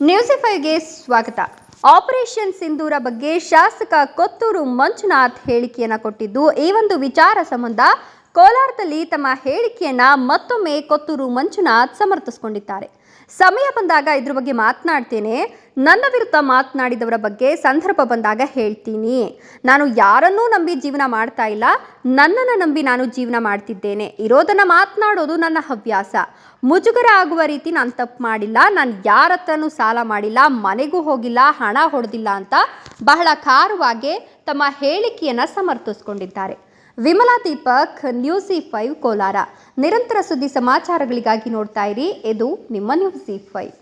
ನ್ಯೂಸಿಫೈಗೆ ಸ್ವಾಗತ. ಆಪರೇಷನ್ ಸಿಂಧೂರ ಬಗ್ಗೆ ಶಾಸಕ ಕೊತ್ತೂರು ಮಂಜುನಾಥ್ ಹೇಳಿಕೆಯನ್ನು ಕೊಟ್ಟಿದ್ದು ಈ ಒಂದು ವಿಚಾರ ಸಂಬಂಧ ಕೋಲಾರದಲ್ಲಿ ತಮ್ಮ ಹೇಳಿಕೆಯನ್ನ ಮತ್ತೊಮ್ಮೆ ಕೊತ್ತೂರು ಮಂಜುನಾಥ್ ಸಮರ್ಥಿಸಿಕೊಂಡಿದ್ದಾರೆ. ಸಮಯ ಬಂದಾಗ ಇದ್ರ ಬಗ್ಗೆ ಮಾತನಾಡ್ತೇನೆ. ನನ್ನ ವಿರುದ್ಧ ಮಾತನಾಡಿದವರ ಬಗ್ಗೆ ಸಂದರ್ಭ ಬಂದಾಗ ಹೇಳ್ತೀನಿ. ನಾನು ಯಾರನ್ನೂ ನಂಬಿ ಜೀವನ ಮಾಡ್ತಾ ಇಲ್ಲ. ನನ್ನನ್ನು ನಂಬಿ ನಾನು ಜೀವನ ಮಾಡ್ತಿದ್ದೇನೆ. ಇರೋದನ್ನು ಮಾತನಾಡೋದು ನನ್ನ ಹವ್ಯಾಸ. ಮುಜುಗರ ಆಗುವ ರೀತಿ ನಾನು ತಪ್ಪು ಮಾಡಿಲ್ಲ. ನಾನು ಯಾರ ಹತ್ರನೂ ಸಾಲ ಮಾಡಿಲ್ಲ. ಮನೆಗೂ ಹೋಗಿಲ್ಲ. ಹಣ ಹೊಡೆದಿಲ್ಲ ಅಂತ ಬಹಳ ಖಾರವಾಗಿ ತಮ್ಮ ಹೇಳಿಕೆಯನ್ನು ಸಮರ್ಥಿಸಿಕೊಂಡಿದ್ದಾರೆ. Vimala Deepak news five Kolar. ನಿರಂತರ ಸುದ್ದಿ ಸಮಾಚಾರಗಳಿಗಾಗಿ ನೋಡ್ತಾ ಇರಿ. ಇದು ನಿಮ್ಮ ನ್ಯೂಸಿ ಫೈವ್.